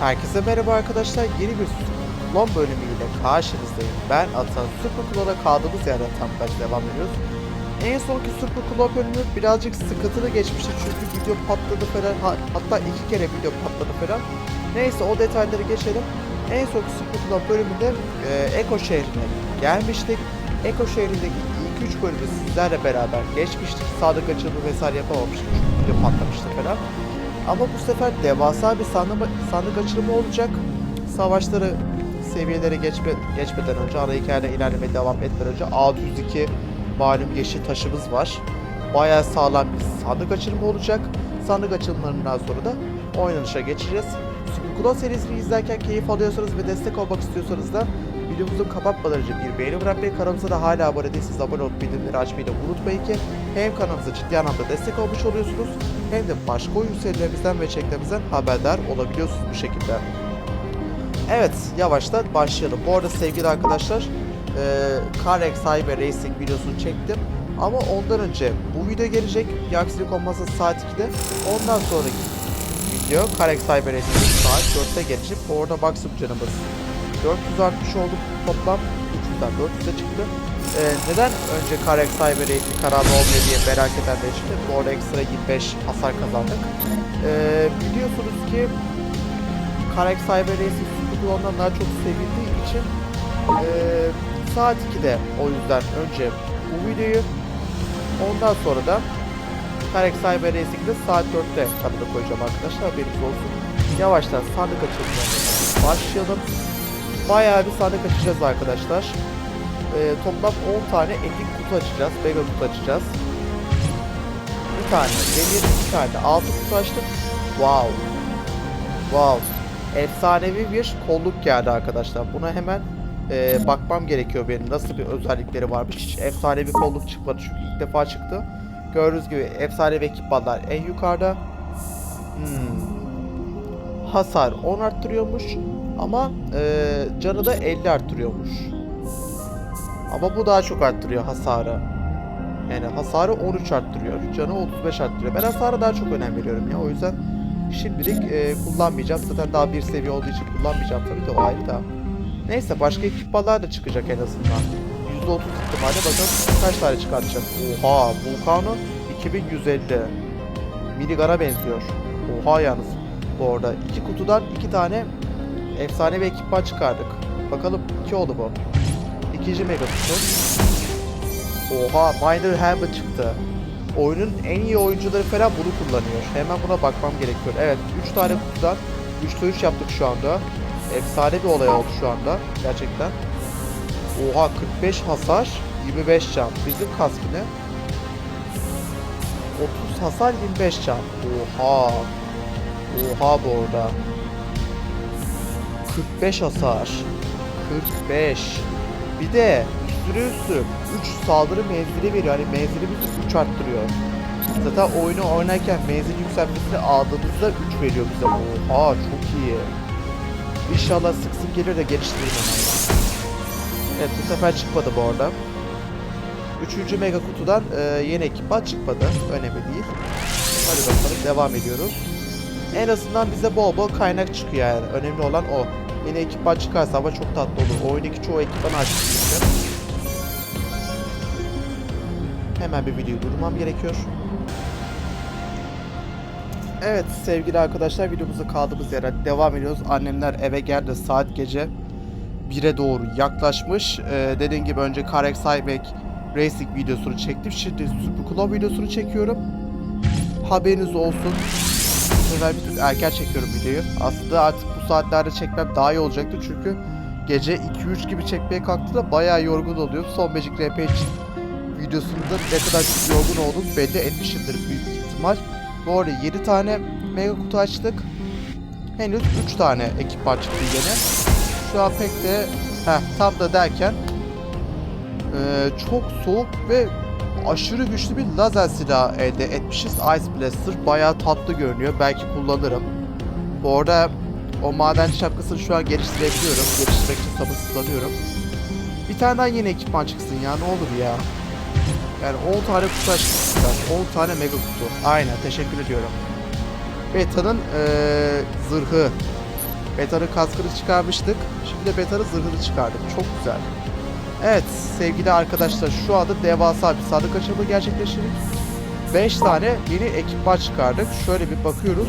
Herkese merhaba arkadaşlar. Yeni bir Klon bölümüyle karşınızdayım. Ben Atan Super Klon'a kaldığımız yerden tam baş devam ediyoruz. En sonki Super Klon bölümü birazcık sıkıntılı geçmişti çünkü video patladı falan. Ha- hatta iki kere video patladı falan. Neyse o detayları geçelim. En sonki Super Klon bölümünde e, Eko şehrine gelmiştik. Eko şehrindeki ilk üç bölümü sizlerle beraber geçmiştik. Sadık açılımı vesaire yapamamıştık çünkü video patlamıştı falan. Ama bu sefer devasa bir sandık, sandık açılımı olacak. Savaşları seviyelere geçme, geçmeden önce, ana hikayede ilerlemeye devam etmeden önce A102 malum yeşil taşımız var. Bayağı sağlam bir sandık açılımı olacak. Sandık açılımlarından sonra da oynanışa geçeceğiz. Claw serisini izlerken keyif alıyorsanız ve destek olmak istiyorsanız da videomuzu kapatmadan önce bir beğeni bırakmayı, kanalımıza da hala abone değilseniz abone olup bildirimleri açmayı da unutmayın ki hem kanalımıza ciddi anlamda destek olmuş oluyorsunuz hem de başka oyun serilerimizden ve çeklerimizden haberdar olabiliyorsunuz bu şekilde. Evet, yavaştan başlayalım. Bu arada sevgili arkadaşlar, e, CarX Cyber Racing videosunu çektim. Ama ondan önce bu video gelecek. Bir aksilik olmazsa saat 2'de. Ondan sonraki video CarX Cyber Racing saat 4'te gelecek. Orada maksimum canımız 400 artmış oldu toplam. 300'den 400'e çıktı. E, neden önce CarX Cyber Racing kararlı olmuyor diye merak edenler için de bu arada ekstra 25 hasar kazandık. E, biliyorsunuz ki Karak Cyber Racing Super ondan daha çok sevildiği için eee, saat 2'de o yüzden önce bu videoyu ondan sonra da Karak Cyber Racing'de saat 4'te kanala koyacağım arkadaşlar haberiniz olsun. Yavaştan sandık açılımlarına başlayalım. Bayağı bir sandık açacağız arkadaşlar. Eee, toplam 10 tane etik kutu açacağız. Mega kutu açacağız. Bir tane demir, bir tane de altın kutu açtık. Wow. Wow. Efsanevi bir kolluk geldi arkadaşlar. Buna hemen e, bakmam gerekiyor benim. Nasıl bir özellikleri varmış. Hiç efsanevi kolluk çıkmadı çünkü ilk defa çıktı. Gördüğünüz gibi efsanevi ekipmanlar en yukarıda. Hmm. Hasar 10 arttırıyormuş ama e, canı da 50 arttırıyormuş. Ama bu daha çok arttırıyor hasarı. Yani hasarı 13 arttırıyor. Canı 35 arttırıyor. Ben hasara daha çok önem veriyorum ya. O yüzden Şimdilik e, kullanmayacağım. Zaten daha bir seviye olduğu için kullanmayacağım tabii de o ayrı da. Neyse başka ekipmanlar da çıkacak en azından. %30 ihtimalle bakalım kaç tane çıkartacak. Oha Vulcano 2150. Minigun'a benziyor. Oha yalnız. Bu arada iki kutudan iki tane efsane bir ekipman çıkardık. Bakalım iki oldu bu. İkinci mega. Oha Miner Helmet çıktı oyunun en iyi oyuncuları falan bunu kullanıyor. Hemen buna bakmam gerekiyor. Evet 3 tane kutudan 3'te 3 yaptık şu anda. Efsane bir olay oldu şu anda. Gerçekten. Oha 45 hasar 25 can. Bizim kask ne? 30 hasar 25 can. Oha. Oha bu arada. 45 hasar. 45. Bir de üstüne üstü 3 saldırı menzili veriyor. Hani menzilimizi 3 arttırıyor. Zaten oyunu oynarken menzil yükselmesini aldığımızda 3 veriyor bize. Oha çok iyi. İnşallah sık sık gelir de geliştiririm hemen. Evet bu sefer çıkmadı bu arada. Üçüncü mega kutudan e, yeni ekipman çıkmadı. Önemli değil. Hadi bakalım devam ediyoruz. En azından bize bol bol kaynak çıkıyor yani. Önemli olan o. Yeni ekipman çıkarsa ama çok tatlı olur. Oyundaki çoğu ekipmanı çünkü. Hemen bir videoyu durdurmam gerekiyor. Evet sevgili arkadaşlar videomuza kaldığımız yere devam ediyoruz. Annemler eve geldi saat gece 1'e doğru yaklaşmış. Ee, dediğim gibi önce Karex Cybeck Racing videosunu çektim. Şimdi Super Club videosunu çekiyorum. Haberiniz olsun. Bu sefer bir erken çekiyorum videoyu. Aslında artık saatlerde çekmem daha iyi olacaktı çünkü gece 2-3 gibi çekmeye kalktığımda bayağı yorgun oluyor. Son Magic Rampage videosunda ne kadar yorgun olduğumu belli etmişimdir büyük ihtimal. Bu arada 7 tane mega kutu açtık. Henüz 3 tane ekipman çıktı yine. Şu an pek de heh, tam da derken eee, çok soğuk ve aşırı güçlü bir lazer silahı elde etmişiz. Ice Blaster bayağı tatlı görünüyor. Belki kullanırım. Bu arada o madenci şapkasını şu an geliştirebiliyorum. Geliştirmek için sabırsızlanıyorum. Bir tane daha yeni ekipman çıksın ya ne olur ya. Yani 10 tane kutu açmışsın. 10 tane mega kutu. Aynen teşekkür ediyorum. Beta'nın eee zırhı. Betar'ın kaskını çıkarmıştık. Şimdi de Betar'ın zırhını çıkardık. Çok güzel. Evet sevgili arkadaşlar şu anda devasa bir sandık açılımı gerçekleştirdik. 5 tane yeni ekipman çıkardık. Şöyle bir bakıyoruz.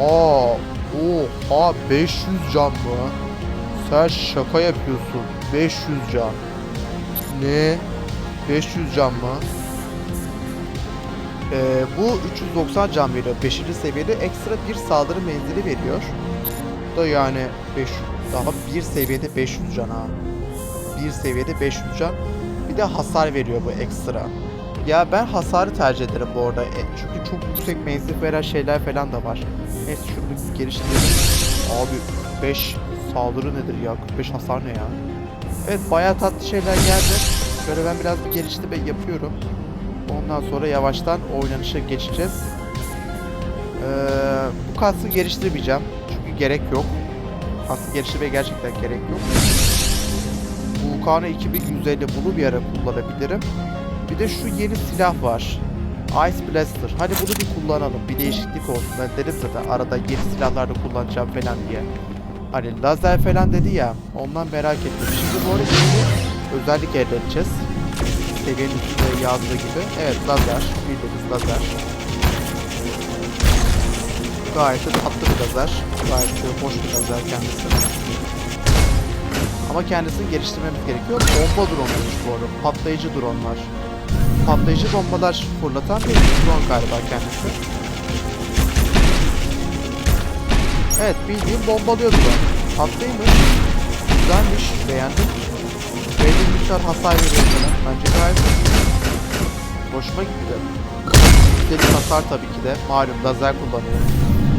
Oha! Oha! 500 can mı? Sen şaka yapıyorsun. 500 can. Ne? 500 can mı? Ee, bu 390 can veriyor. 5. seviyede ekstra bir saldırı menzili veriyor. Bu da yani 500 daha bir seviyede 500 can ha. Bir seviyede 500 can. Bir de hasar veriyor bu ekstra. Ya ben hasarı tercih ederim bu arada. E, çünkü çok yüksek menzil veren şeyler falan da var. Neyse şunu geliştirelim. Abi 5 saldırı nedir ya? 45 hasar ne ya? Evet bayağı tatlı şeyler geldi. Şöyle ben biraz bir geliştirme yapıyorum. Ondan sonra yavaştan oynanışa geçeceğiz. Ee, bu kası geliştirmeyeceğim. Çünkü gerek yok. Kası geliştirmeye gerçekten gerek yok. Bu kanı 2150 bunu bir ara kullanabilirim. Bir de şu yeni silah var. Ice Blaster. Hadi bunu bir kullanalım. Bir değişiklik olsun. Ben dedim zaten arada yeni silahlarda kullanacağım falan diye. Hani lazer falan dedi ya. Ondan merak ettim. Şimdi bu arada özellik elde edeceğiz. Seviyenin üstünde yazdığı gibi. Evet lazer. Bildiğiniz lazer. Gayet tatlı bir lazer. Gayet hoş bir lazer kendisi. Ama kendisini geliştirmemiz gerekiyor. Bomba drone'uymuş bu arada. Patlayıcı drone'lar. Patlayıcı bombalar fırlatan bir drone galiba kendisi. Evet bildiğim bombalıyor drone. Tatlıymış. Güzelmiş. Beğendim. Belli miktar hasar veriyor sana. Bence gayet hoşuma gitti. Üstelik hasar tabii ki de. Malum lazer kullanıyor.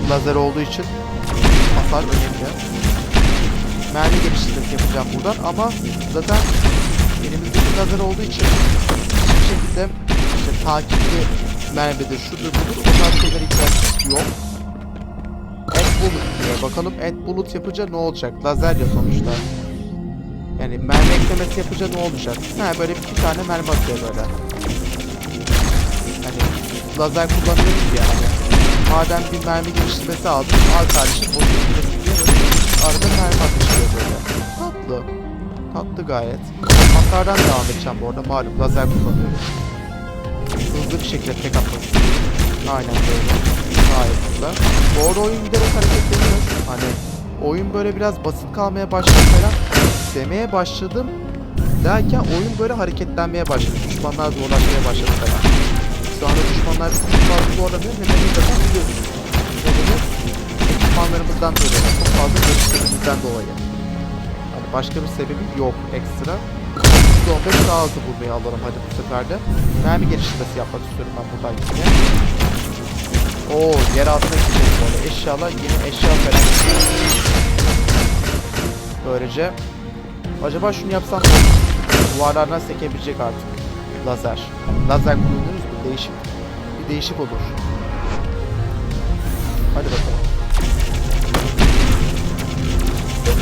Lazer olduğu için hasar önemli. Mermi geliştirmesi yapacağım buradan ama zaten elimizdeki lazer olduğu için şekilde işte takipli mermidir, şudur budur o tarz şeylere ihtiyaç yok. End bullet diyor. Bakalım end bullet yapınca ne olacak? Lazer ya sonuçta. Yani mermi eklemesi yapınca ne olacak? Ha böyle iki tane mermi atıyor böyle. Hani lazer kullanıyoruz ya hani. Madem bir mermi geliştirmesi aldım, al kardeşim o geliştirmesi diye arada mermi. Tatlı. Tatlı gayet. Hasardan devam edeceğim bu arada. Malum lazer kullanıyorum. Hızlı bir şekilde tek atmak. Aynen böyle. Gayet güzel. Bu arada oyun giderek hareketleniyor. Hani oyun böyle biraz basit kalmaya başladı falan demeye başladım derken oyun böyle hareketlenmeye başladı. Düşmanlar zorlaşmaya başladı falan. Şu anda düşmanlar çok fazla zorlamıyor. Hemen zaten biliyorsunuz. Nedeni ekipmanlarımızdan dolayı, çok fazla geliştirdiğimizden dolayı. Başka bir sebebi yok ekstra. %15 daha hızlı vurmayı alırım hadi bu sefer de. Mermi geliştirmesi yapmak istiyorum ben buradan yine. Oo yer altına gideceğiz böyle. Eşyalar yeni eşya falan. Böylece acaba şunu yapsam duvarlardan sekebilecek artık. Lazer. Lazer kullanıyoruz mu? Değişik. Bir değişik olur. Hadi bakalım.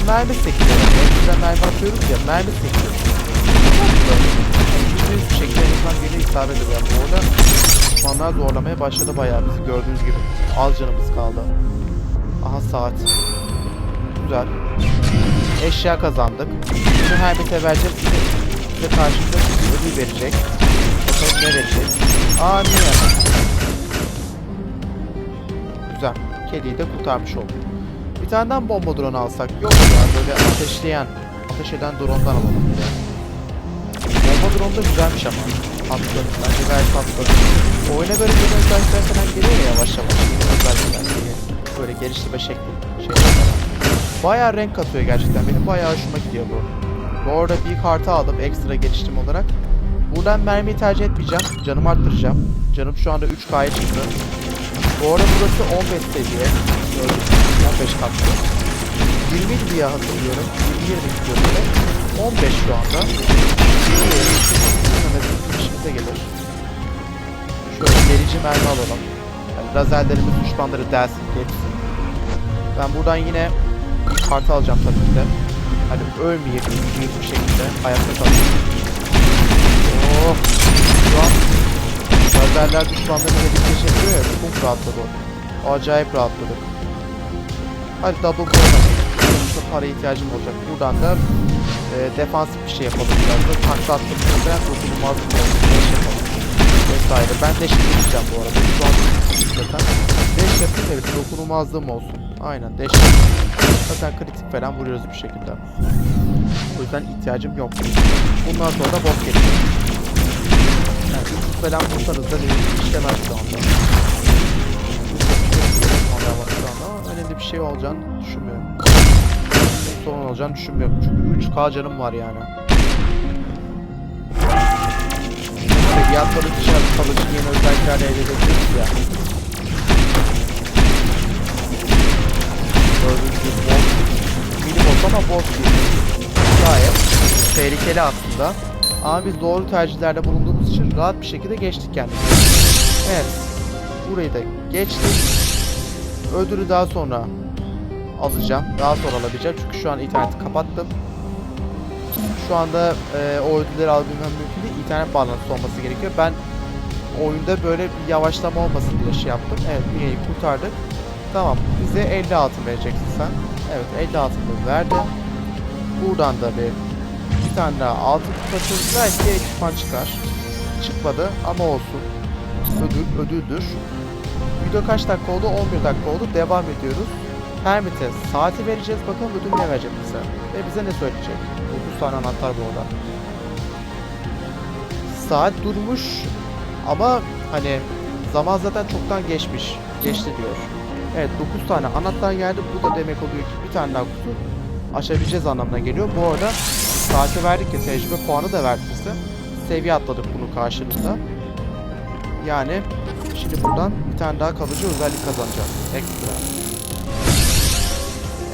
Mermi sekiyor. Eskiden mermi atıyoruz ya. Mermi sekiyor. Yüzde yüz bir şekilde azından birine isabet ediyor. Yani orada düşmanlar zorlamaya başladı bayağı bizi gördüğünüz gibi. Az canımız kaldı. Aha saat. Güzel. Eşya kazandık. Şimdi her bir vereceğiz. Bize, bize karşımıza ödül verecek. Bakalım ne verecek. Aa niye? Güzel. Kediyi de kurtarmış olduk. Bir tane bomba drone alsak yok ya böyle ateşleyen, ateş eden drone'dan alalım bir. Bomba drone da güzelmiş ama. Tatlı. Bence gayet tatlı. Oyuna böyle yeni özellikler falan geliyor ya yavaş yavaş. Özellikler diye. Böyle geliştirme şekli. Falan. Bayağı renk katıyor gerçekten. Benim bayağı hoşuma gidiyor bu. Bu arada bir kartı aldım ekstra geliştirme olarak. Buradan mermiyi tercih etmeyeceğim. Canımı arttıracağım. Canım şu anda 3K'ya çıktı. Bu arada burası 15 seviye. Gördüğünüz gibi 15 katlı. 20 diye hatırlıyorum. 20 20 gidiyor 15 şu anda. işimize gelir. Şöyle delici mermi alalım. Yani lazerlerimiz düşmanları delsin, geçsin. Ben buradan yine kartı alacağım tabii ki de. Hani ölmeyeyim büyük bir şekilde ayakta kalayım. Oh! Şu an lazerler düşmanların elini geçebiliyor ya. Çok rahatladı. Acayip rahatladık. Hadi double. Sonuçta para ihtiyacım olacak. Buradan da e, defansif bir şey yapalım biraz da. Takla attığımızda dokunulmazlık olsun. Deş yapalım. Vesaire. Ben deş yapacağım bu arada. Şu an zaten. Deş yapayım evet dokunulmazlığım olsun. Aynen yapayım. Zaten kritik falan vuruyoruz bir şekilde. O yüzden ihtiyacım yok. Bundan sonra da boss geçiyor. Yani falan vursanız da işlemez şu anda. Şey olacağını düşünmüyorum. Sorun olacağını düşünmüyorum. Çünkü 3k canım var yani. Seviyatları dışarı kalıcı yeni özelliklerle elde edebiliriz ya. Gördüğünüz gibi. Mini boss ama boss değil. Gayet tehlikeli aslında. Ama biz doğru tercihlerde bulunduğumuz için rahat bir şekilde geçtik kendimizi. Evet. Burayı da geçtik. Ödülü daha sonra alacağım. Daha sonra alabileceğim. Çünkü şu an interneti kapattım. Şu anda e, o ödülleri alabilmem mümkün değil. İnternet bağlantısı olması gerekiyor. Ben oyunda böyle bir yavaşlama olmasın diye şey yaptım. Evet Mia'yı kurtardık. Tamam. Bize 50 altın vereceksin sen. Evet 50 altını verdi. Buradan da bir bir tane daha altın kupası belki ekipman çıkar. Çıkmadı ama olsun. Ödül, ödüldür. Video kaç dakika oldu? 11 dakika oldu. Devam ediyoruz. Hermit'e saati vereceğiz. Bakalım ödül ne verecek bize. Ve bize ne söyleyecek? 9 tane anahtar bu arada. Saat durmuş ama hani zaman zaten çoktan geçmiş. Geçti diyor. Evet 9 tane anahtar geldi. Bu da demek oluyor ki bir tane daha kutu aşabileceğiz anlamına geliyor. Bu arada saati verdik ya tecrübe puanı da verdi bize. Seviye atladık bunun karşılığında. Yani şimdi buradan bir tane daha kalıcı özellik kazanacağız. Ekstra.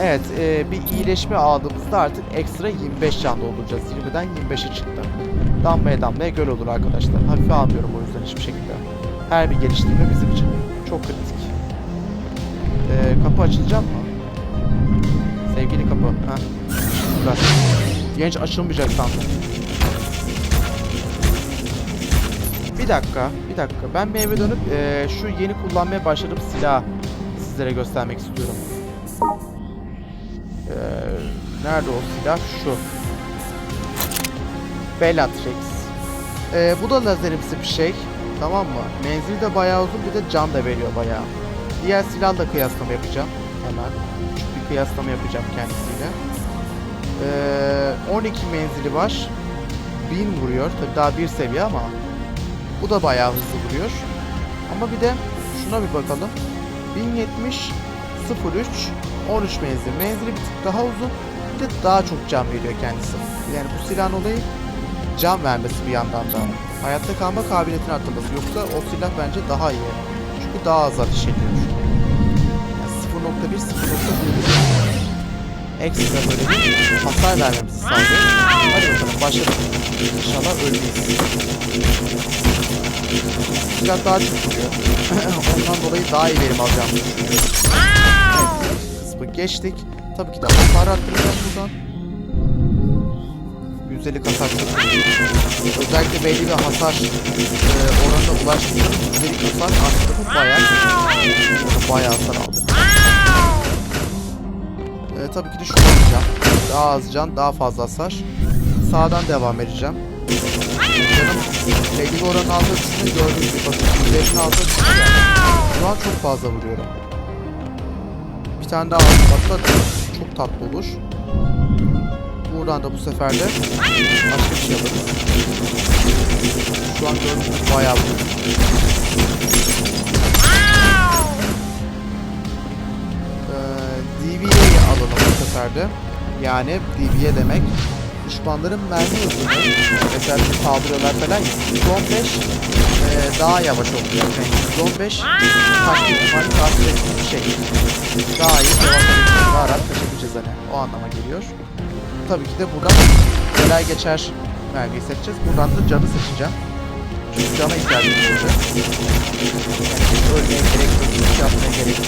Evet e, bir iyileşme aldığımızda artık ekstra 25 can dolduracağız. 20'den 25'e çıktı. Damlaya damlaya göl olur arkadaşlar. Hafife almıyorum o yüzden hiçbir şekilde. Her bir geliştirme bizim için çok kritik. E, kapı açılacak mı? Sevgili kapı. Ha. Genç açılmayacak sandım. Bir dakika, bir dakika. Ben bir eve dönüp eee, şu yeni kullanmaya başladığım silahı sizlere göstermek istiyorum. Eee, nerede o silah? Şu. Bellatrix. Eee, bu da lazerimsi bir şey. Tamam mı? Menzili de bayağı uzun bir de can da veriyor bayağı. Diğer silahla kıyaslama yapacağım. Hemen. Küçük bir kıyaslama yapacağım kendisiyle. Eee 12 menzili var. 1000 vuruyor. Tabi daha bir seviye ama bu da bayağı hızlı vuruyor. Ama bir de şuna bir bakalım. 1070 03 13 menzil. Menzili bir tık daha uzun. Bir de daha çok can veriyor kendisi. Yani bu silahın olayı can vermesi bir yandan da. Hayatta kalma kabiliyetini arttırması. Yoksa o silah bence daha iyi. Çünkü daha az ateş ediyor. Yani 0.1 0.1 ekstra böyle bir hasar vermemizi sağlıyor. Hadi bakalım başlayalım. İnşallah ölmeyiz. Silah daha çok vuruyor. Ondan dolayı daha iyi verim alacağımı düşünüyorum. Evet, kısmı geçtik. Tabii ki de hasar arttıracağım buradan. Yüzdelik hasar Özellikle belli bir hasar e, oranına ulaştığında yüzdelik hasar arttırıp bayağı bayağı hasar aldık. E, tabii ki de şunu alacağım. Daha az can, daha fazla hasar. Sağdan devam edeceğim. Canım belli bir oranın altında düşünün gördüğünüz gibi bakın. Yüzdenin altında düşünün. Şu an çok fazla vuruyorum. Bir tane daha atlatma çok tatlı olur. Buradan da bu sefer de başka bir şey alırız. Şu an gördüğünüz bayağı vuruyor. Ee, DV'yi alalım bu sefer de. Yani DV'ye demek düşmanların mermi hızını mesela saldırıyorlar falan ya 115 e, daha yavaş oluyor. Yani 115 taktik ihtimali takip bir şey. Daha iyi devam edebiliriz. Daha rahat kaçabileceğiz hani. O anlama geliyor. Tabii ki de buradan neler geçer mermiyi seçeceğiz. Buradan da canı seçeceğim. Çünkü cana ihtiyacımız olacak. Yani ölmeye gerek yok, bir şey yapmaya gerek yok.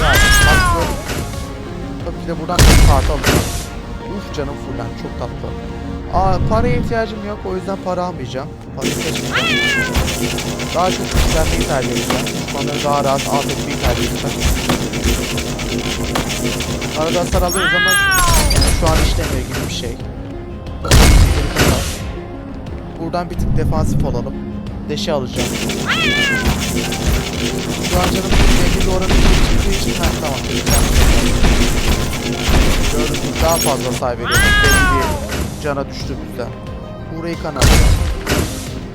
Gayet tatlı. Tabii ki de buradan bir kart alacağım. Uf canım fullen çok tatlı. Aa, paraya ihtiyacım yok o yüzden para almayacağım. Daha çok güçlenmeyi tercih edeceğim. Düşmanları daha rahat alt etmeyi tercih edeceğim. Arada hasar alıyoruz ama şu an işlemiyor gibi bir şey. Buradan bir tık defansif olalım. Deşe alacağım. Şu an canım belli bir oranı çıktığı için ha, tamam. Gibi daha fazla say veriyoruz. Belli bir cana düştüğümüzde. Burayı kanalı.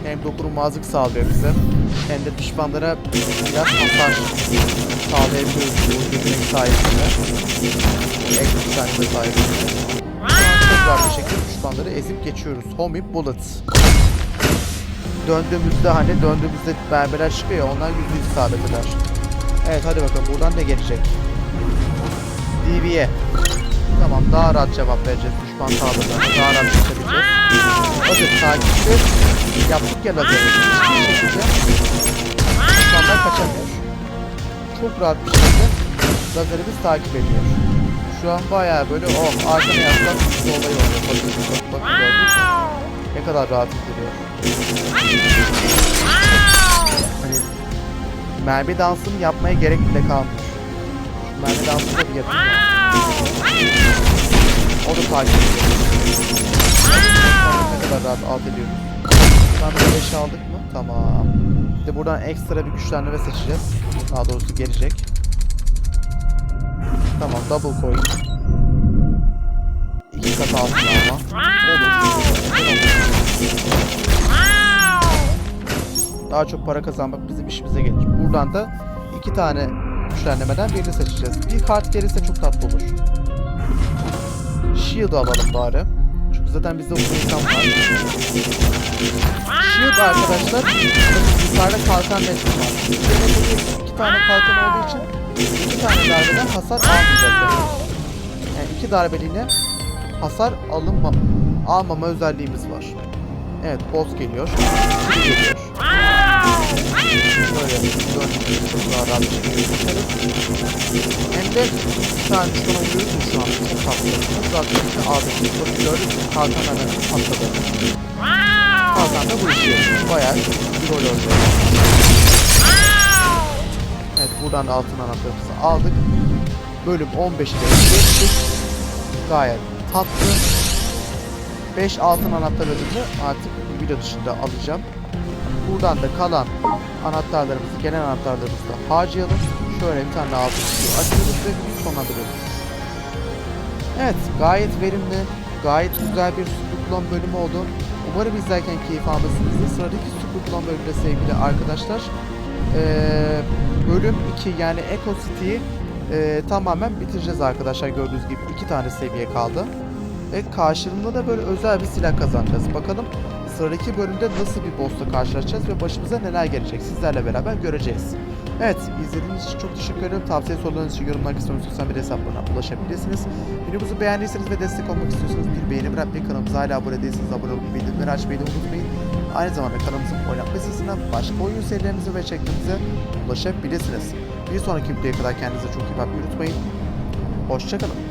Hem dokunulmazlık sağlıyor bize. Hem de düşmanlara biraz hasar sağlayabiliyoruz bu yetenek sayesinde. Ek güçlenme sayesinde. Rahat bir şekilde düşmanları ezip geçiyoruz. Homing Bullet. Döndüğümüzde hani döndüğümüzde mermiler çıkıyor onlar yüzde yüz isabet eder. Evet hadi bakalım buradan ne gelecek? DB'ye. Tamam daha rahat cevap vereceğiz düşman saldırılarına daha rahat geçebileceğiz. Lazer takipçi yaptık ya lazeri. Düşmanlar kaçamıyor. Çok rahat bir şekilde lazerimiz takip ediyor. Şu an bayağı böyle oh arkana yaslan bir olay oluyor. Bakın bakın bakın? Ne kadar rahat indiriyor. Hani mermi dansını yapmaya gerek bile kalmıyor. Şu mermi dansını da bir yapayım ya. O da takip ediyor. Ne kadar rahat alt ediyoruz. Buradan bir 5 aldık mı? Tamam. De buradan ekstra bir güçlendirme seçeceğiz. Daha doğrusu gelecek. Tamam double coin. İki kat altına ama. Daha çok para kazanmak bizim işimize gelir. Buradan da iki tane güçlendirmeden birini seçeceğiz. Bir kart gelirse çok tatlı olur. Shield alalım bari. Çünkü zaten bizde bu insan var. Shield arkadaşlar yukarıda kalkan resmi var. Üzerine böyle iki tane kalkan olduğu için iki tane darbeden hasar almayacak. Yani iki darbeliğine hasar alınma, almama özelliğimiz var. Evet boss geliyor. Geliyor. Böyle çok daha rahat bir mu şu an? Çok tatlı. Çok bir şekilde aldık. Bakın gördünüz mü? Kalkan hemen patladı. Kalkan da bu işi yapıyor. Bayağı bir rol oynuyor. Evet buradan da altın anahtarımızı aldık. Bölüm 15'te geçtik. Gayet tatlı. 5 altın anahtar ödülünü artık video dışında alacağım. Buradan da kalan anahtarlarımızı, genel anahtarlarımızı da harcayalım. Şöyle bir tane altın kutuyu açıyoruz ve sonlandırıyoruz. Evet, gayet verimli, gayet güzel bir Superclone bölümü oldu. Umarım izlerken keyif almışsınızdır. Sıradaki Superclone bölümünde sevgili arkadaşlar, eee, bölüm 2 yani Echo City'yi eee, tamamen bitireceğiz arkadaşlar. Gördüğünüz gibi iki tane seviye kaldı. Ve karşılığında da böyle özel bir silah kazanacağız. Bakalım sıradaki bölümde nasıl bir boss'la karşılaşacağız ve başımıza neler gelecek sizlerle beraber göreceğiz. Evet izlediğiniz için çok teşekkür ederim. Tavsiye sorularınız için yorumlar kısmına sosyal medya hesaplarına ulaşabilirsiniz. Videomuzu beğendiyseniz ve destek olmak istiyorsanız bir beğeni bırakmayı, kanalımıza hala abone değilseniz abone olup bildirimleri açmayı da unutmayın. Aynı zamanda kanalımızın oynatma listesinden başka oyun serilerimize ve çektiğimize ulaşabilirsiniz. Bir sonraki videoya kadar kendinize çok iyi bakmayı unutmayın. Hoşçakalın.